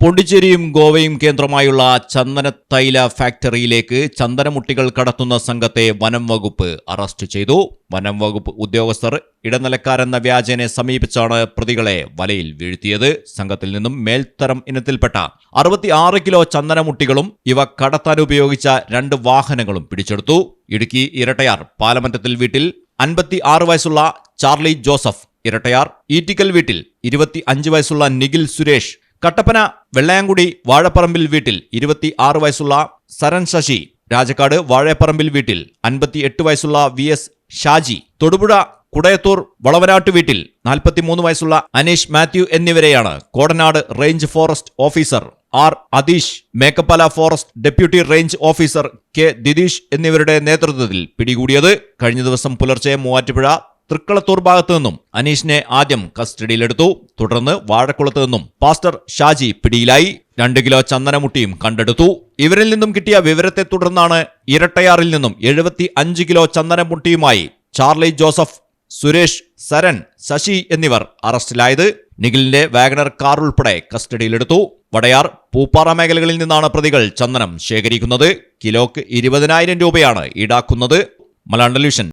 പോണ്ടിച്ചേരിയും ഗോവയും കേന്ദ്രമായുള്ള ചന്ദന തൈല ഫാക്ടറിയിലേക്ക് ചന്ദനമുട്ടികൾ കടത്തുന്ന സംഘത്തെ വനം വകുപ്പ് അറസ്റ്റ് ചെയ്തു. വനം വകുപ്പ് ഉദ്യോഗസ്ഥർ ഇടനിലക്കാരെന്ന വ്യാജനെ സമീപിച്ചാണ് പ്രതികളെ വലയിൽ വീഴ്ത്തിയത്. സംഘത്തിൽ നിന്നും മേൽത്തരം ഇനത്തിൽപ്പെട്ട അറുപത്തിയാറ് കിലോ ചന്ദനമുട്ടികളും ഇവ കടത്താൻ ഉപയോഗിച്ച രണ്ട് വാഹനങ്ങളും പിടിച്ചെടുത്തു. ഇടുക്കി ഇരട്ടയാർ പാലമറ്റത്തിൽ വീട്ടിൽ അൻപത്തി ആറ് വയസ്സുള്ള ചാർലി ജോസഫ് ഇരട്ടയാർ ഈറ്റിക്കൽ വീട്ടിൽ ഇരുപത്തി അഞ്ച് വയസ്സുള്ള നിഖിൽ സുരേഷ് കട്ടപ്പന വെള്ളയാങ്കുടി വാഴപ്പറമ്പിൽ വീട്ടിൽ ഇരുപത്തി ആറ് വയസ്സുള്ള സരൺ ശശി രാജക്കാട് വാഴപ്പറമ്പിൽ വീട്ടിൽ അൻപത്തി എട്ട് വയസ്സുള്ള വി എസ് ഷാജി തൊടുപുഴ കുടയത്തൂർ വളവനാട്ട് വീട്ടിൽ നാൽപ്പത്തിമൂന്ന് വയസ്സുള്ള അനീഷ് മാത്യു എന്നിവരെയാണ് Kodanad range forest officer R Atheesh Mekkappala forest deputy range officer K Dhitheesh എന്നിവരുടെ നേതൃത്വത്തിൽ പിടികൂടിയത്. കഴിഞ്ഞ ദിവസം പുലർച്ചെ മൂവാറ്റുപുഴ തൃക്കളത്തൂർ ഭാഗത്തു നിന്നും അനീഷിനെ ആദ്യം കസ്റ്റഡിയിലെടുത്തു. തുടർന്ന് വാഴക്കുളത്ത് നിന്നും പാസ്റ്റർ ഷാജി പിടിയിലായി. രണ്ട് കിലോ ചന്ദനമുട്ടിയും കണ്ടെടുത്തു. ഇവരിൽ നിന്നും കിട്ടിയ വിവരത്തെ തുടർന്നാണ് ഇരട്ടയാറിൽ നിന്നും എഴുപത്തി അഞ്ച് കിലോ ചന്ദനമുട്ടിയുമായി ചാർലി ജോസഫ് സുരേഷ് സരൺ ശശി എന്നിവർ അറസ്റ്റിലായത്. നിഖിലിന്റെ വാഗണർ കാർ ഉൾപ്പെടെ കസ്റ്റഡിയിലെടുത്തു. വടയാർ പൂപ്പാറ മേഖലകളിൽ നിന്നാണ് പ്രതികൾ ചന്ദനം ശേഖരിക്കുന്നത്. കിലോക്ക് ഇരുപതിനായിരം രൂപയാണ് ഈടാക്കുന്നത്. മലയാളം ടെലിവിഷൻ